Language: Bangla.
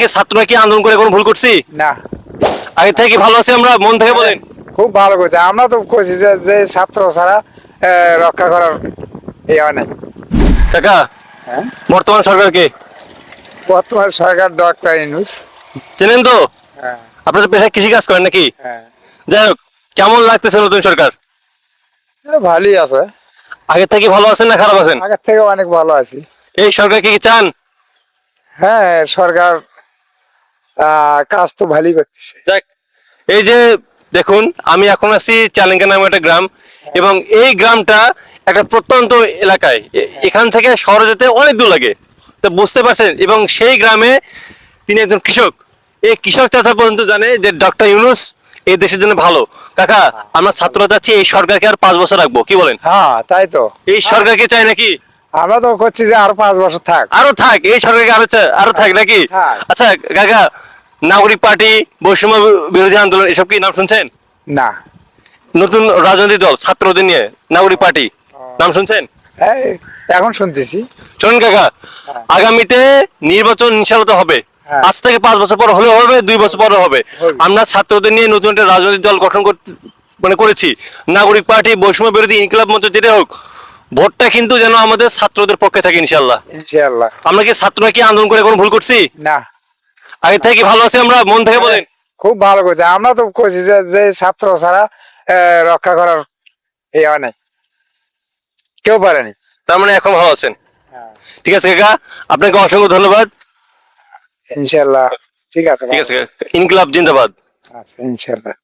কি ছাত্ররা কি আন্দোলন করে কোনো ভুল করছি? না। আগে থেকে ভালো আছি আমরা? মন থেকে বলেন। খুব ভালো করছে। আমরা তো করছি যে যে ছাত্র ছাড়া রক্ষা করার ইয়ে নেই। কাকা হ্যাঁ? বর্তমান সরকারকে বর্তমান সরকার ডক্টর ইনুস। চেনেন তো? হ্যাঁ। আপনারা তো পেশায় কৃষি কাজ করেন নাকি? হ্যাঁ। যাই হোক কেমন লাগতেছে নতুন সরকার? ভালোই আছে। আগে থেকে ভালো আছেন না খারাপ আছেন? আগের থেকে অনেক ভালো আছি। এই সরকার কি চান? হ্যাঁ সরকার কাজ তো ভালোই করতেছে। যাক এই যে দেখুন আমি এখন আছি চালিঙ্গা নামে একটা গ্রাম এবং এই গ্রামটা একটা প্রত্যন্ত এলাকায়। এখান থেকে শহরে যেতে অনেক দূর লাগে। তো বুঝতে পারছেন? এবং সেই গ্রামে তিনি একজন কৃষক। এই কৃষক চাচা পর্যন্ত জানে যে ডক্টর ইউনুস এই দেশের জন্য ভালো। কাকা আমরা ছাত্ররা চাচ্ছি এই সরকারকে আর পাঁচ বছর রাখব। কি বলেন? হ্যাঁ তাই তো। এই সরকারকে চাই নাকি? আমরা তো করছি যে আরও পাঁচ বছর থাক। আরও থাক এই সরকারকে আরও আরও থাক নাকি? হ্যাঁ। আচ্ছা কাকা নাগরিক পার্টি বৈষম্য বিরোধী আন্দোলন এসব কি নাম শুনছেন? না। নতুন রাজনৈতিক দল ছাত্রদের নিয়ে নাগরিক পার্টি নাম শুনছেন? এখন শুনতেছি। শোনেন কাকা আগামীতে নির্বাচন ইনশাল্লাহ তো হবে। হ্যাঁ। আজ থেকে পাঁচ বছর পর হলেও হবে দুই বছর পরে হবে। হবে। আমরা ছাত্রদের নিয়ে নতুন একটা রাজনৈতিক দল গঠন করতে মানে করেছি। নাগরিক পার্টি বৈষম্য বিরোধী ইনকিলাব মঞ্চ যেটা হোক ভোটটা কিন্তু যেন আমাদের ছাত্রদের পক্ষে থাকে ইনশাল্লাহ ইনশাআল্লাহ। আমরা কি ছাত্ররা কি আন্দোলন করে কোনো ভুল করছি? না। আগে থেকে ভালো আছি আমরা মন থেকে বলেন। খুব ভালো করছে। আমরা তো করছি যে ছাত্র ছাড়া রক্ষা করার নেই। কেউ পারেনি। তার মানে এখন ভালো আছেন? ঠিক আছে কাকা আপনাকে অসংখ্য ধন্যবাদ। ইনশাআল্লাহ। ঠিক আছে ঠিক আছে। ইনকিলাব জিন্দাবাদ। আচ্ছা ইনশাআল্লাহ।